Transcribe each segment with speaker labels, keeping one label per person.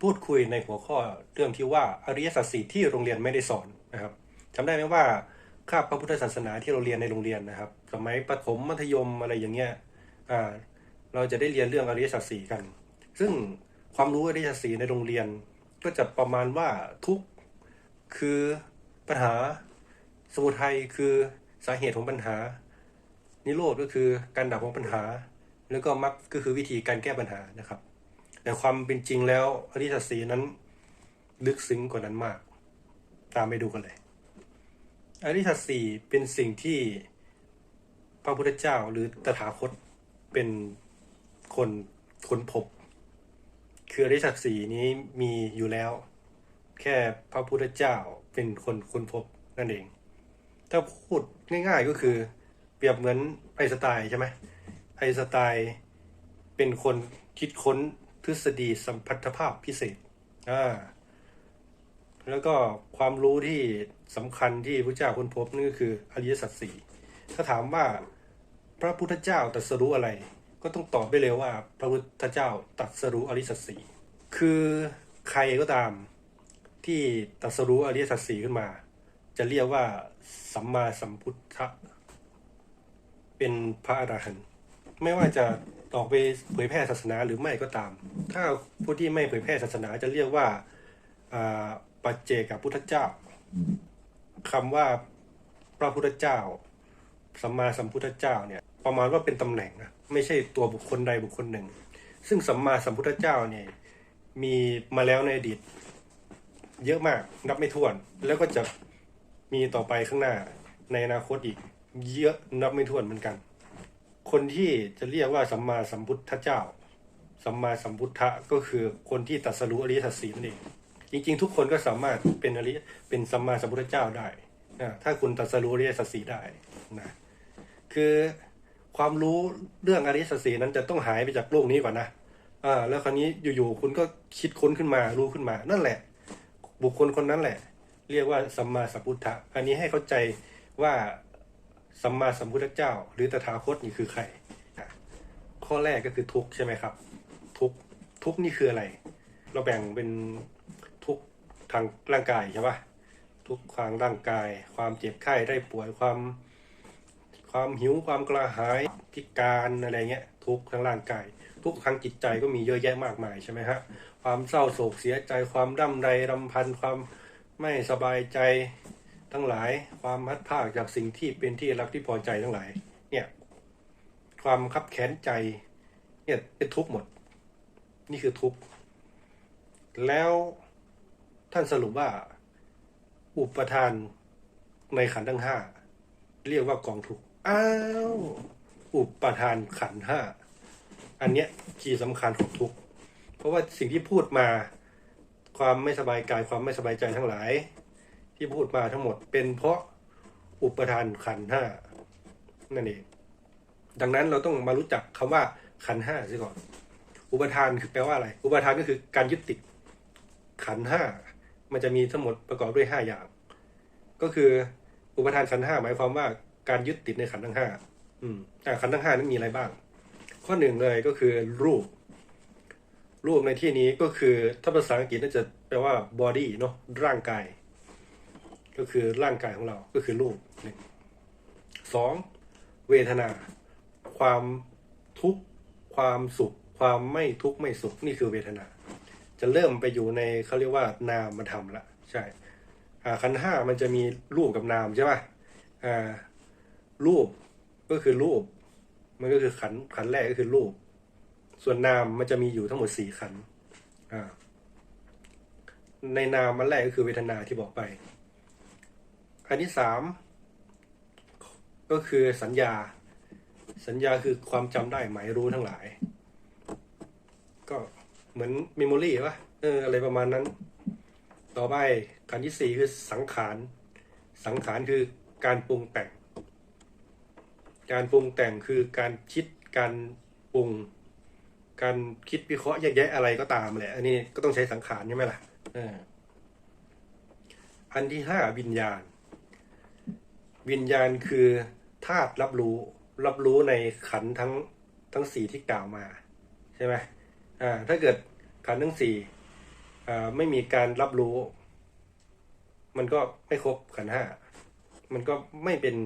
Speaker 1: พูดคุยในหัวข้อเรื่องที่ว่าอริยสัจสี่ที่โรงเรียนไม่ได้สอนนะครับจำได้ไหมว่าคาบพระพุทธศาสนาที่เราเรียนในโรงเรียนนะครับ สมัยประถมมัธยมอะไรอย่างเงี้ยอ่าเราจะได้เรียนเรื่องอริยสัจสี่กัน ซึ่งความรู้อริยสัจสี่ในโรงเรียน ก็จะประมาณว่าทุกคือปัญหาสมุทัยคือสาเหตุของปัญหา นิโรธก็คือการดับของปัญหา แล้วก็มรรคก็คือวิธีการแก้ปัญหานะครับ แต่ความเป็นจริงแล้วอริยสัจสีนั้น ลึกซึ้งกว่านั้นมาก ตามไปดูกันเลย อริยสัจสี่เป็นสิ่งที่พระพุทธเจ้าหรือตถาคตเป็นคนค้นพบ คืออริยสัจสีนี้มีอยู่แล้ว แค่พระพุทธเจ้าเป็นคนค้นพบนั่นเอง ถ้าพูดง่ายๆก็คือ เปรียบเหมือนไอสไตน์ใช่ไหมไอสไตน์เป็นคนคิดค้น ทฤษฎีสัมพัทธภาพพิเศษอ่าแล้วก็ความรู้ที่สำคัญที่พระเจ้าค้นพบนั่นก็คืออริยสัจสี่ถ้าถามว่าพระพุทธเจ้าตรัสรู้อะไร ก็ต้องตอบได้เลยว่า พระพุทธเจ้าตรัสรู้อริยสัจสี่คือใครก็ตามที่ตรัสรู้อริยสัจสี่ขึ้นมา จะเรียกว่าสัมมาสัมพุทธะเป็นพระอรหันต์ ไม่ว่าจะออกไปเผยแพร่ศาสนาหรือไม่ก็ตาม ถ้าผู้ที่ไม่เผยแพร่ศาสนาจะเรียกว่าปัจเจกับพุทธเจ้าคำว่าพระพุทธเจ้าสัมมาสัมพุทธเจ้าเนี่ยประมาณว่าเป็นตำแหน่งนะไม่ใช่ตัวบุคคลใดบุคคลหนึ่ง ซึ่งสัมมาสัมพุทธเจ้าเนี่ยมีมาแล้วในอดีตเยอะมากนับไม่ถ้วน แล้วก็จะมีต่อไปข้างหน้าในอนาคตอีกเยอะนับไม่ถ้วนเหมือนกัน คนที่จะเรียกว่าสัมมาสัมพุทธเจ้า สัมมาสัมพุทธะก็คือคนที่ตรัสรู้อริยสัจสีนั่นเอง จริง ๆ ทุกคนก็สามารถเป็นอริยเป็นสัมมาสัมพุทธเจ้าได้นะถ้าคุณตรัสรู้อริยสัจสีได้นะคือความรู้เรื่องอริยสัจสีนั้นจะต้องหายไปจากโลกนี้ก่อนนะอ่าแล้วคราวนี้อยู่ๆคุณก็คิดค้นขึ้นมารู้ขึ้นมา นั่นแหละ บุคคลคนนั้นแหละ เรียกว่าสัมมาสัมพุทธะอันนี้ให้เข้าใจว่า สัมมาสัมพุทธเจ้า หรือตถาคตนี่คือใคร ข้อแรกก็คือทุกข์ใช่ไหมครับ ทุกทุกนี่คืออะไร เราแบ่งเป็นทุกข์ทางร่างกายใช่ปะทุกข์ทางร่างกาย ความเจ็บไข้ได้ป่วยความ ความหิวความกระหายพิการอะไรเงี้ย ทุกข์ทางร่างกาย ทุกข์ทางจิตใจก็มีเยอะแยะมากมายใช่ไหมฮะความเศร้าโศกเสียใจความร่ำไรรำพันความไม่สบายใจ ทั้งหลาย ความพัดภาคจากสิ่งที่เป็นที่รักที่พอใจทั้งหลาย เนี่ย ความคับแค้นใจ เนี่ยเป็นทุกข์หมด นี่คือทุกข์ แล้วท่านสรุปว่า อุปทานในขันทั้งห้าเรียกว่ากองทุกข์ อ้าว อุปทานขันห้า อันเนี้ยคีย์สำคัญของทุกข์ เพราะว่าสิ่งที่พูดมา ความไม่สบายกายความไม่สบายใจทั้งหลาย ที่พูดมาทั้งหมดเป็นเพราะอุปทานขันห้านั่นเองดังนั้นเราต้องมารู้จักคำว่าขันห้าซะก่อน อุปทานคือแปลว่าอะไร อุปทานก็คือการยึดติดขันห้ามันจะมีทั้งหมดประกอบด้วยห้าอย่าง ก็คืออุปทานขันห้าหมายความว่าการยึดติดในขันทั้งห้าอืมอ่าขันทั้งห้านั้นมีอะไรบ้าง ข้อหนึ่งเลยก็คือรูป รูปในที่นี้ก็คือถ้าภาษาอังกฤษน่าจะแปลว่า body เนาะร่างกาย ก็คือร่างกายของเราก็คือรูปหนึ่งสองเวทนา ความทุกข์ความสุข ความไม่ทุกข์ไม่สุขนี่คือเวทนา จะเริ่มไปอยู่ในเขาเรียกว่านามธรรมละใช่ขันห้ามันจะมีรูปกับนามใช่ป่ะรูปก็คือรูป มันก็คือขันขันแรกก็คือรูป ส่วนนามมันจะมีอยู่ทั้งหมดสี่ขันในนามมันแรกก็คือเวทนาที่บอกไป อันที่สามก็คือสัญญา สัญญาคือความจำได้หมายรู้ทั้งหลาย ก็เหมือนเมมโมรี่ป่ะเอออะไรประมาณนั้น ต่อไปขันที่สี่คือสังขาร สังขารคือการปรุงแต่ง การปรุงแต่งคือการคิดการปรุง การคิดวิเคราะห์แยกแยะอะไรก็ตามแหละ อันนี้ก็ต้องใช้สังขารใช่ไหมล่ะเอออันที่ห้าวิญญาณ วิญญาณคือธาตุรับรู้รับรู้ในขันทั้งทั้งสี่ที่กล่าวมาใช่ไหมอ่าถ้าเกิดขันทั้งสี่อ่าไม่มีการรับรู้ มันก็ไม่ครบขันห้ามันก็ไม่เป็น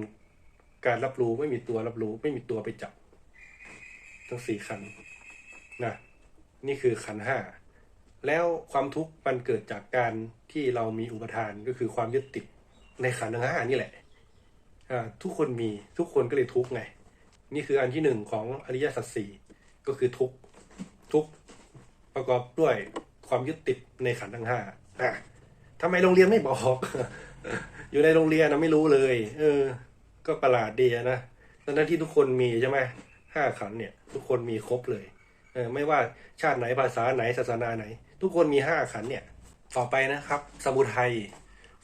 Speaker 1: การรับรู้ไม่มีตัวรับรู้ ไม่มีตัวไปจับ ทั้งสี่ขันนะนี่คือขันห้าแล้วความทุกข์มันเกิดจากการที่เรามีอุปทานก็คือความยึดติดในขันทั้งห้านี่แหละ ทุกคนมีทุกคนก็เลยทุกไง นี่คืออันที่หนึ่งของอริยสัจสี่ก็คือทุกทุกประกอบด้วยความยึดติดในขันธ์ทั้งห้าอะทำไมโรงเรียนไม่บอก อยู่ในโรงเรียนนะไม่รู้เลย เออ ก็ประหลาดดีอะนะตอนนั้นที่ทุกคนมีใช่ไหมห้าขันเนี่ย ทุกคนมีครบเลยเออไม่ว่าชาติไหนภาษาไหนศาสนาไหน ทุกคนมีห้าขันเนี่ย ต่อไปนะครับ สมุทัย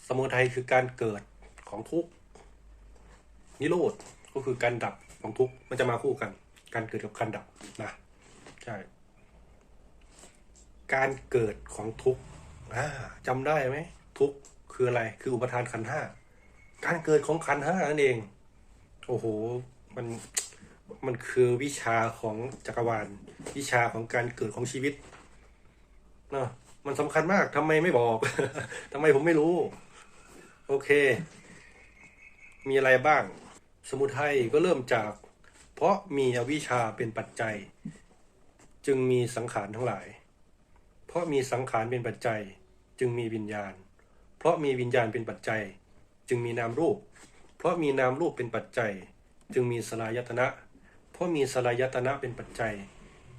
Speaker 1: สมุทัยคือการเกิดของทุกข์ นิโรธก็คือการดับของทุกข์มันจะมาคู่กัน การเกิดกับการดับนะใช่การเกิดของทุกข์อ่าจำได้ไหมทุกข์คืออะไร คืออุปทานขันธ์ห้าการเกิดของขันธ์ห้านั่นเอง โอ้โหมันมันคือวิชาของจักรวาล วิชาของการเกิดของชีวิตเนาะมันสำคัญมากทำไมไม่บอกทำไมผมไม่รู้ โอเค มีอะไรบ้าง สมุทัยก็เริ่มจาก เพราะมีอวิชชาเป็นปัจจัย จึงมีสังขารทั้งหลาย เพราะมีสังขารเป็นปัจจัย จึงมีวิญญาณ เพราะมีวิญญาณเป็นปัจจัย จึงมีนามรูป เพราะมีนามรูปเป็นปัจจัย จึงมีสลายตนะ เพราะมีสลายตนะเป็นปัจจัย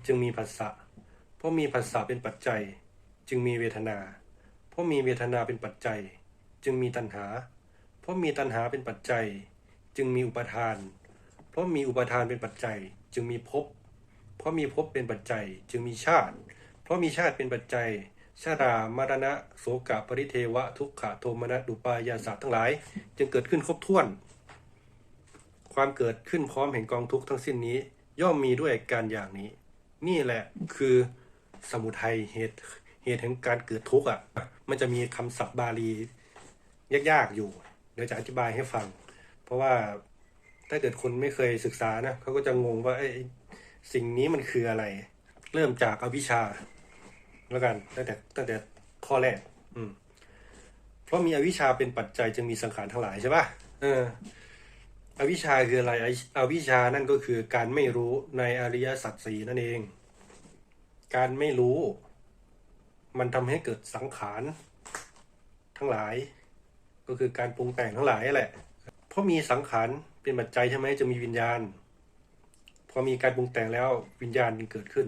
Speaker 1: จึงมีผัสสะเพราะมีผัสสะเป็นปัจจัย จึงมีเวทนา เพราะมีเวทนาเป็นปัจจัย จึงมีตัณหา เพราะมีตัณหาเป็นปัจจัย จึงมีอุปทาน เพราะมีอุปทานเป็นปัจจัย จึงมีภพเพราะมีภพเป็นปัจจัย จึงมีชาติ เพราะมีชาติเป็นปัจจัยชารามรณะโสกะปริเทวะ ทุกขะโทมนัสดุปายาสาทั้งหลาย จึงเกิดขึ้นครบถ้วน ความเกิดขึ้นพร้อมแห่งกองทุกข์ทั้งสิ้นนี้ ย่อมมีด้วยการอย่างนี้ นี่แหละคือสมุทัยเหตุเหตุแห่งการเกิดทุกข์อะ มันจะมีคำศัพท์บาลียากๆอยู่ เดี๋ยวจะอธิบายให้ฟัง เพราะว่าถ้าเกิดคนไม่เคยศึกษานะเขาก็จะงงว่าไอ้สิ่งนี้มันคืออะไร เริ่มจากอวิชชา แล้วกันตั้งแต่ตั้งแต่ข้อแรก อืม เพราะมีอวิชชาเป็นปัจจัยจึงมีสังขารทั้งหลายใช่ปะเออ อวิชชาคืออะไรอวิชชานั่นก็คือการไม่รู้ในอริยสัจสี่นั่นเอง การไม่รู้ มันทำให้เกิดสังขารทั้งหลาย ก็คือการปรุงแต่งทั้งหลายแหละ เพราะมีสังขารเป็นปัจจัยใช่ไหมจะมีวิญญาณ พอมีการปรุงแต่งแล้ววิญญาณจึงเกิดขึ้น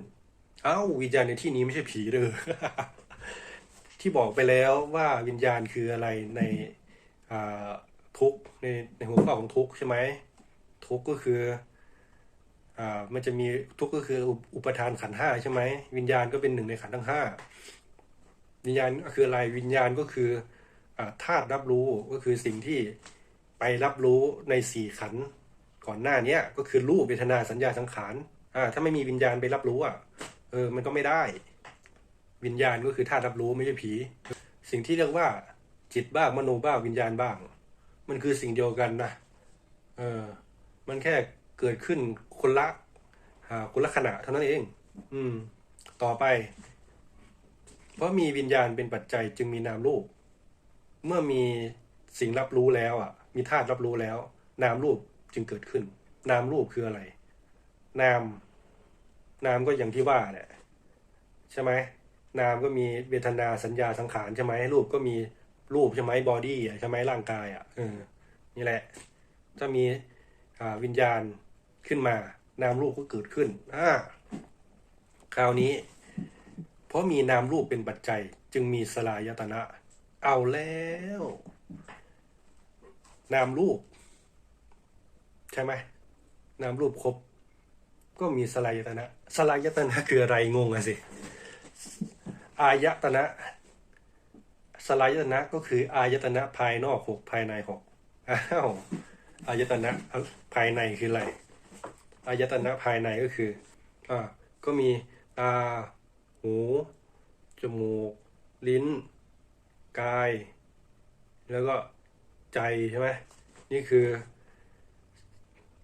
Speaker 1: เอ้าวิญญาณในที่นี้ไม่ใช่ผีเด้อที่บอกไปแล้วว่าวิญญาณคืออะไรในทุกในในหัวข้อของทุกใช่ไหมทุกก็คืออ่ามันจะมีทุกก็คืออุปทานขันห้าใช่ไหมวิญญาณก็เป็นหนึ่งในขันทั้งห้าวิญญาณก็คืออะไรวิญญาณก็คืออ่าธาตุรับรู้ก็คือสิ่งที่ ไปรับรู้ในสี่ขันก่อนหน้าเนี้ยก็คือรูปเวทนาสัญญาสังขารอ่าถ้าไม่มีวิญญาณไปรับรู้อะเออมันก็ไม่ได้ วิญญาณก็คือธาตุรับรู้ไม่ใช่ผี สิ่งที่เรียกว่า จิตบ้างมโนบ้างวิญญาณบ้าง มันคือสิ่งเดียวกันนะเออมันแค่เกิดขึ้นคนละคนละขณะเท่านั้นเอง อืม ต่อไป เพราะมีวิญญาณเป็นปัจจัยจึงมีนามรูป เมื่อมีสิ่งรับรู้แล้วอะ มีธาตุรับรู้แล้ว นามรูปจึงเกิดขึ้น นามรูปคืออะไร นาม นามก็อย่างที่ว่าแหละใช่ไหมนามก็มีเวทนาสัญญาสังขารใช่ไหมรูปก็มีรูปใช่ไหมบอดี้ใช่ไหมร่างกายอะเออนี่แหละ ถ้ามีวิญญาณขึ้นมา นามรูปก็เกิดขึ้นอ่าคราวนี้ เพราะมีนามรูปเป็นปัจจัย จึงมีสลายตนะ เอาแล้ว นามรูป ใช่ไหมนามรูปครบ ก็มีสลายตนะสลายตนะคืออะไรงงอะสิ อายตนะ สลายตนะก็คือ อายตนะภายนอกหกภายในหกอ้าวอายตนะภายในคืออะไร อายตนะภายในก็คือ อ่า ก็มีตา หู จมูก ลิ้น กาย แล้วก็ ใจใช่ไหมนี่คือ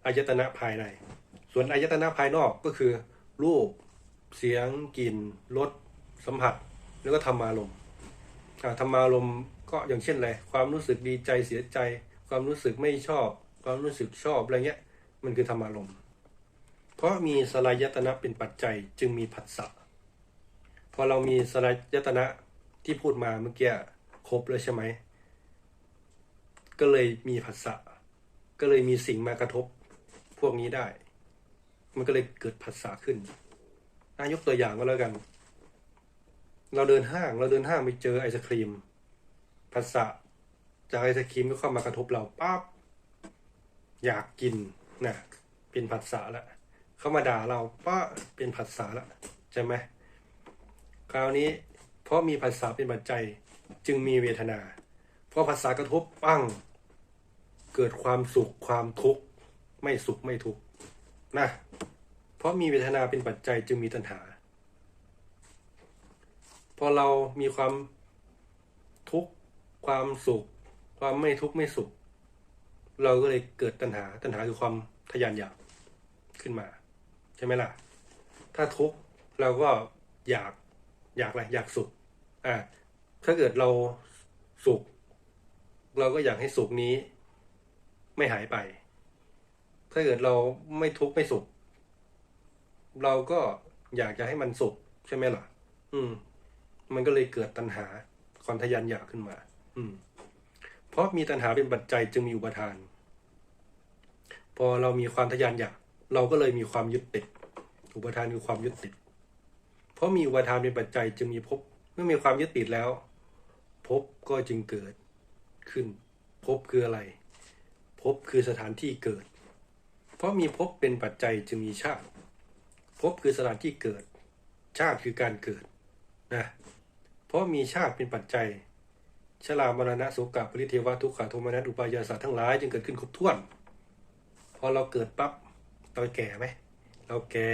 Speaker 1: อายตนะภายใน ส่วนอายตนะภายนอกก็คือ รูป เสียง กลิ่น รส สัมผัส แล้วก็ธรรมารมณ์ธรรมารมณ์ก็อย่างเช่นอะไร ความรู้สึกดีใจเสียใจ ความรู้สึกไม่ชอบ ความรู้สึกชอบอะไรเงี้ย มันคือธรรมารมณ์เพราะมีสลายตนะเป็นปัจจัยจึงมีผัสสะ พอเรามีสลายตนะที่พูดมาเมื่อกี้ครบแล้วใช่ไหม ก็เลยมีผัสสะก็เลยมีสิ่งมากระทบพวกนี้ได้ มันก็เลยเกิดผัสสะขึ้นอายกตัวอย่างก็แล้วกัน เราเดินห้างเราเดินห้างไปเจอไอศครีมผัสสะจากไอศครีมก็เข้ามากระทบเราปั๊บอยากกินนะเป็นผัสสะละเขามาด่าเราป้าเป็นผัสสะละใช่ไหมคราวนี้เพราะมีผัสสะเป็นปัจจัยจึงมีเวทนา เพราะผัสสะกระทบปั้ง เกิดความสุขความทุกข์ไม่สุขไม่ทุกข์นะ เพราะมีเวทนาเป็นปัจจัยจึงมีตัณหา พอเรามีความทุกข์ความสุข ความไม่ทุกข์ไม่สุข เราก็เลยเกิดตัณหา ตัณหาคือความทะยานอยากขึ้นมา ใช่ไหมล่ะ ถ้าทุกข์เราก็อยากอยากอะไรอยากสุขอ่าถ้าเกิดเราสุข เราก็อยากให้สุขนี้ ไม่หายไป ถ้าเกิดเราไม่ทุกข์ไม่สุข เราก็อยากจะให้มันสุขใช่ไหมล่ะ อืม มันก็เลยเกิดตัณหาความทะยานอยากขึ้นมา อืม เพราะมีตัณหาเป็นปัจจัยจึงมีอุปทาน พอเรามีความทะยานอยาก เราก็เลยมีความยึดติด อุปทานคือความยึดติด เพราะมีอุปทานเป็นปัจจัยจึงมีภพ เมื่อมีความยึดติดแล้วภพก็จึงเกิดขึ้นภพคืออะไร ภพคือสถานที่เกิด เพราะมีภพเป็นปัจจัยจึงมีชาติภพคือสถานที่เกิด ชาติคือการเกิดนะเพราะมีชาติเป็นปัจจัยชรามรณะโสกะปริเทวะทุกขโทมนัสอุปายาสาทั้งหลายจึงเกิดขึ้นครบถ้วน พอเราเกิดปั๊บเราแก่ไหมเราแก่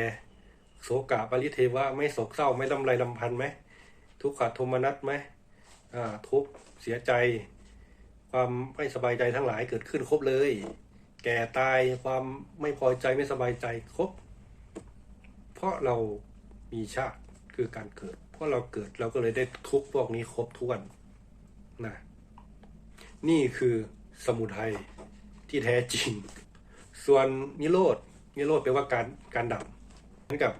Speaker 1: โสกะปริเทวะไม่โศกเศร้าไม่ลำไรลำพันธ์ไหมทุกขโทมนัสไหมอ่าทุกเสียใจ ความไม่สบายใจทั้งหลายเกิดขึ้นครบเลย แก่ตายความไม่พอใจไม่สบายใจครบ เพราะเรามีชาติคือการเกิด เพราะเราเกิดเราก็เลยได้ทุกพวกนี้ครบถ้วนนะนี่คือสมุทัยที่แท้จริง ส่วนนิโรธนิโรธแปลว่าการการดับเหมือนกับ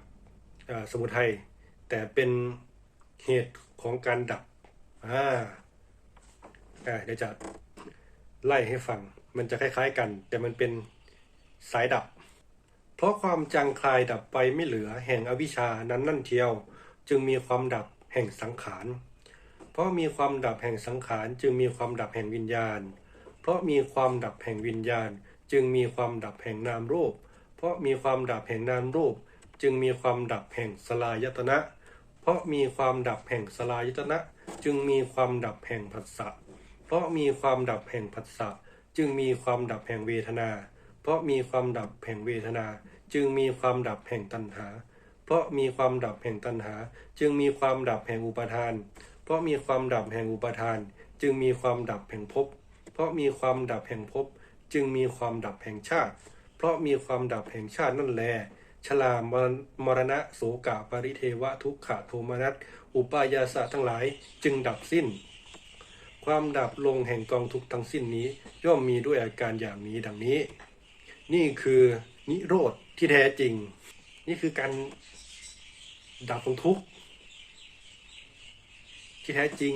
Speaker 1: สมุทัยแต่เป็นเหตุของการดับอ่าอ่าเดี๋ยวจะ ไล่ให้ฟัง มันจะคล้ายๆกัน แต่มันเป็นสายดับ เพราะความจางคลายดับไปไม่เหลือแห่งอวิชานั้นนั่นเทียว จึงมีความดับแห่งสังขาร เพราะมีความดับแห่งสังขารจึงมีความดับแห่งวิญญาณ เพราะมีความดับแห่งวิญญาณ จึงมีความดับแห่งนามรูป เพราะมีความดับแห่งนามรูป จึงมีความดับแห่งสลายตนะ เพราะมีความดับแห่งสลายตนะ จึงมีความดับแห่งผัสสะ เพราะมีความดับแห่งผัสสะจึงมีความดับแห่งเวทนา เพราะมีความดับแห่งเวทนา จึงมีความดับแห่งตัณหา เพราะมีความดับแห่งตัณหา จึงมีความดับแห่งอุปทาน เพราะมีความดับแห่งอุปทาน จึงมีความดับแห่งภพ เพราะมีความดับแห่งภพ จึงมีความดับแห่งชาติ เพราะมีความดับแห่งชาตินั่นแลชลามรมรณะโสกะปริเทวะทุกขะโทมนัสอุปายาสะทั้งหลาย จึงดับสิ้น ความดับลงแห่งกองทุกข์ทั้งสิ้นนี้ ย่อมมีด้วยอาการอย่างนี้ดังนี้ นี่คือนิโรธที่แท้จริง นี่คือการดับของทุกข์ที่แท้จริง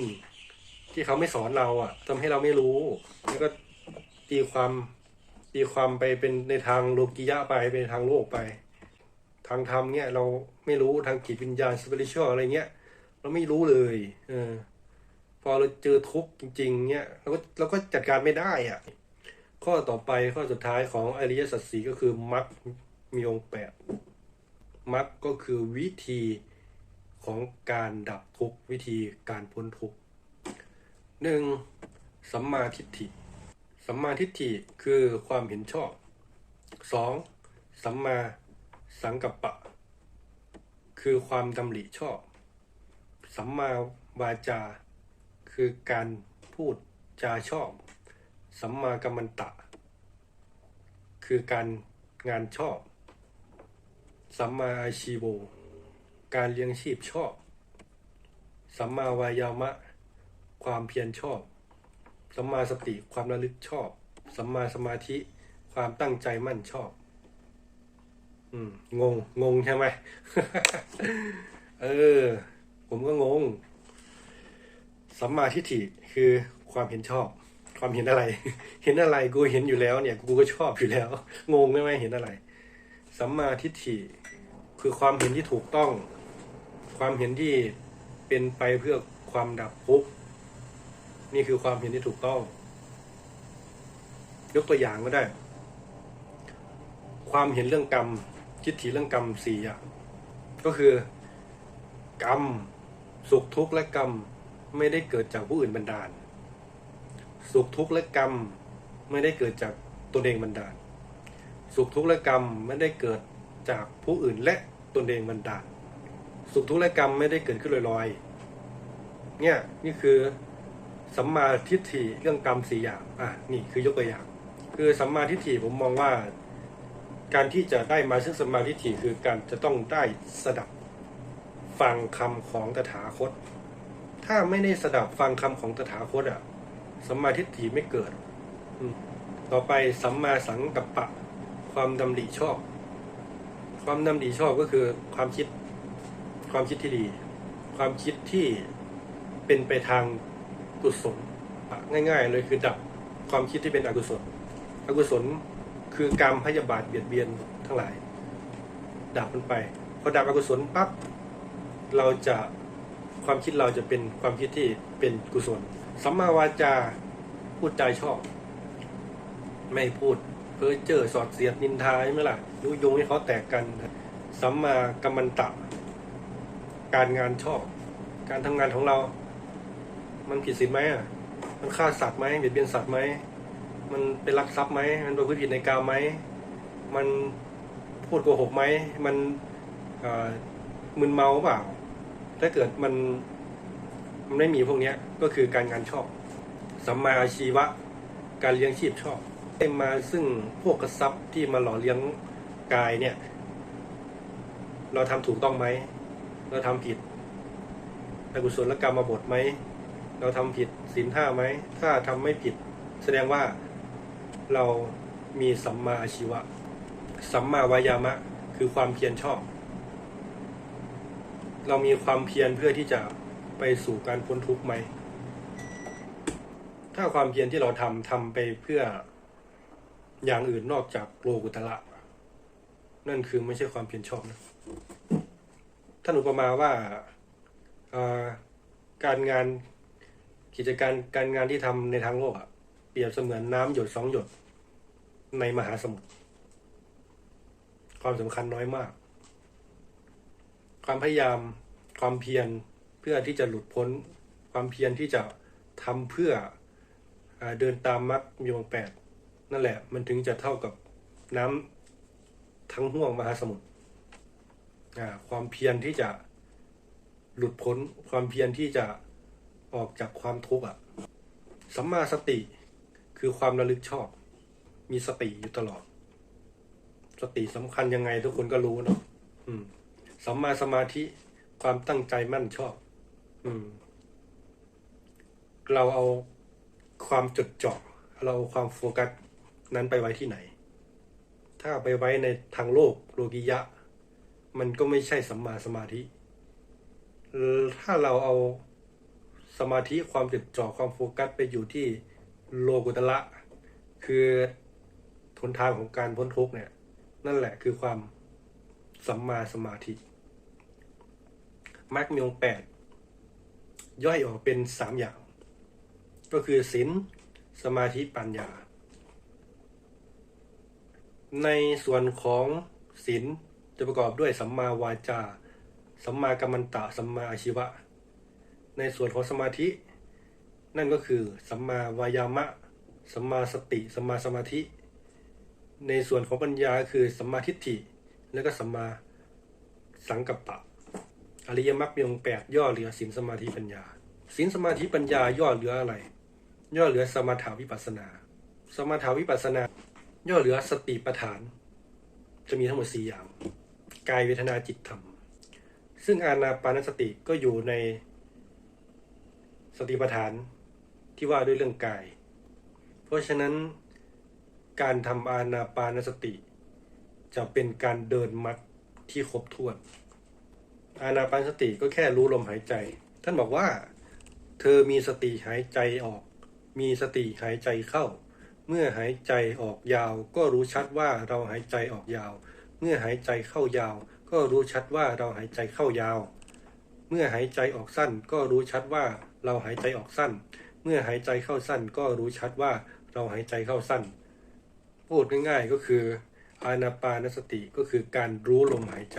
Speaker 1: ที่เขาไม่สอนเราอะทำให้เราไม่รู้ แล้วก็ตีความตีความไปเป็นในทางโลกิยะไปเป็นทางโลกไป ทางธรรมเนี่ยเราไม่รู้ทางจิตวิญญาณสปิริชวลอะไรเงี้ย เราไม่รู้เลย เออ อเราเจอทุกข์จริง ๆ เนี่ยเราก็เราก็จัดการไม่ได้อะข้อต่อไปข้อสุดท้ายของอริยสัจสีก็คือมรรคมีองค์แปดมรรคก็คือวิธีของการดับทุกข์วิธีการพ้นทุกข์หนึ่งสัมมาทิฏฐิสัมมาทิฏฐิคือความเห็นชอบสองสัมมาสังกัปปะ คือความดำริชอบ สัมมาวาจา คือการพูดจาชอบ สัมมากัมมันตะ คือการงานชอบ สัมมาอาชีโว การเลี้ยงชีพชอบ สัมมาวายามะ ความเพียรชอบ สัมมาสติความระลึกชอบ สัมมาสมาธิความตั้งใจมั่นชอบ อืม งง งงใช่ไหม เออ ผมก็งง สัมมาทิฏฐิคือความเห็นชอบ ความเห็นอะไร เห็นอะไรกูเห็นอยู่แล้วเนี่ยกูก็ชอบอยู่แล้ว งงไหมไหมเห็นอะไร สัมมาทิฏฐิคือความเห็นที่ถูกต้อง ความเห็นที่เป็นไปเพื่อความดับทุกข์นี่คือความเห็นที่ถูกต้อง ยกตัวอย่างก็ได้ ความเห็นเรื่องกรรมทิฏฐิเรื่องกรรมสี่อย่างก็คือกรรม สุขทุกข์และกรรม ไม่ได้เกิดจากผู้อื่นบันดาล สุขทุกข์และกรรมไม่ได้เกิดจากตนเองบันดาล สุขทุกข์และกรรมไม่ได้เกิดจากผู้อื่นและตนเองบันดาล สุขทุกข์และกรรมไม่ได้เกิดขึ้นลอยๆ เนี่ยนี่คือสัมมาทิฏฐิเรื่องกรรมสี่อย่างอะนี่คือยกตัวอย่าง คือสัมมาทิฏฐิผมมองว่า การที่จะได้มาซึ่งสัมมาทิฏฐิคือการจะต้องได้สดับฟังคำของตถาคต ถ้าไม่ได้สดับฟังคำของตถาคตอะสัมมาทิฏฐิไม่เกิดต่อไปสัมมาสังกัปปะ ความดำริชอบ ความดำริชอบก็คือความคิด ความคิดที่ดี ความคิดที่เป็นไปทางกุศลง่าย ๆ เลยคือดับความคิดที่เป็นอกุศล อกุศลคือการมพยาบาทเบียดเบียนทั้งหลาย ดับมันไป พอดับอกุศลปั๊บเราจะ ความคิดเราจะเป็นความคิดที่เป็นกุศล สัมมาวาจาพูดใจชอบ ไม่พูดเพ้อเจ้อสอดเสียดนินทาใช่ไหมล่ะยุยงให้เขาแตกกัน สัมมากัมมันตะ การงานชอบ การทำงานของเรา มันผิดศีลไหมอะมันฆ่าสัตว์ไหมเบียดเบียนสัตว์ไหมมันเป็นลักทรัพย์ไหมมันประพฤติผิดในกามไหมมันพูดโกหกไหมมันมึนเมาเปล่า ถ้าเกิดมันมันไม่มีพวกนี้ก็คือการงานชอบ สัมมาอาชีวะ การเลี้ยงชีพชอบได้มาซึ่งพวกกระซับที่มาหล่อเลี้ยงกายเนี่ย เราทำถูกต้องไหม เราทำผิดอกุศลกรรมมาบทไหม เราทำผิดศีลห้าไหม ถ้าทำไม่ผิด แสดงว่าเรามีสัมมาอาชีวะ สัมมาวายามะ คือความเพียรชอบ เรามีความเพียรเพื่อที่จะไปสู่การพ้นทุกข์ไหม ถ้าความเพียรที่เราทำทำไปเพื่ออย่างอื่นนอกจากโลกุตละ นั่นคือไม่ใช่ความเพียรชอบนะท่านอุปมาว่าการงานกิจการการงานที่ทำในทางโลกอะเปรียบเสมือนน้ำหยดสองหยดในมหาสมุทรความสำคัญน้อยมาก ความพยายามความเพียรเพื่อที่จะหลุดพ้น ความเพียรที่จะทำเพื่ออเดินตามมรรคมีองแปดนั่นแหละ มันถึงจะเท่ากับน้ำทั้งห่วงมหาสมุทรความเพียรที่จะหลุดพ้น ความเพียรที่จะออกจากความทุกข์อะสัมมาสติคือความระลึกชอบ มีสติอยู่ตลอด สติสำคัญยังไงทุกคนก็รู้เนาะอืม สัมมาสมาธิความตั้งใจมั่นชอบ อืม เราเอาความจดจ่อเราเอาความโฟกัสนั้นไปไว้ที่ไหน ถ้าไปไว้ในทางโลกโลกิยะ มันก็ไม่ใช่สัมมาสมาธิ ถ้าเราเอาสมาธิความจดจ่อความโฟกัสไปอยู่ที่โลกุตละ คือทนทางของการพ้นทุกข์เนี่ย นั่นแหละคือความ สัมมาสมาธิมรรคมีองค์แปดย่อยออกเป็นสามอย่าง ก็คือศีลสมาธิปัญญา ในส่วนของศีลจะประกอบด้วยสัมมาวาจา สัมมากัมมันตะ สัมมาอาชีวะ ในส่วนของสมาธิ นั่นก็คือสัมมาวายามะ สัมมาสติ สัมมาสมาธิ ในส่วนของปัญญาคือสัมมาทิฏฐิ แล้วก็สัมมาสังกัปปะ อริยมรรคมีองค์แปดย่อเหลือศีลสมาธิปัญญาศีลสมาธิปัญญาย่อเหลืออะไร ย่อเหลือสมถาวิปัสสนา สมถาวิปัสสนา ย่อเหลือสติปัฏฐาน จะมีทั้งหมดสี่อย่าง กายเวทนาจิตธรรม ซึ่งอานาปานสติก็อยู่ในสติปัฏฐานที่ว่าด้วยเรื่องกาย เพราะฉะนั้นการทำอานาปานสติ จะเป็นการเดินมัดที่ครบถ้วน อานาปานสติก็แค่รู้ลมหายใจ ท่านบอกว่า เธอมีสติหายใจออก มีสติหายใจเข้า เมื่อหายใจออกยาว ก็รู้ชัดว่าเราหายใจออกยาว เมื่อหายใจเข้ายาว ก็รู้ชัดว่าเราหายใจเข้ายาว เมื่อหายใจออกสั้น ก็รู้ชัดว่าเราหายใจออกสั้น เมื่อหายใจเข้าสั้น ก็รู้ชัดว่าเราหายใจเข้าสั้นพูดง่ายๆก็คือ อานาปานสติก็คือการรู้ลมหายใจ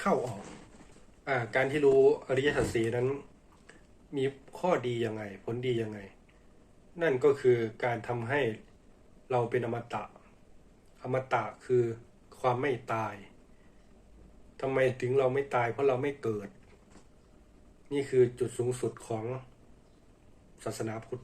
Speaker 1: เข้าออกอาการที่รู้อริยสัจสีนั้น มีข้อดียังไง ผลดียังไง นั่นก็คือการทำให้เราเป็นอมตะ อมตะคือความไม่ตายทำไมถึงเราไม่ตายเพราะเราไม่เกิด นี่คือจุดสูงสุดของศาสนาพุทธ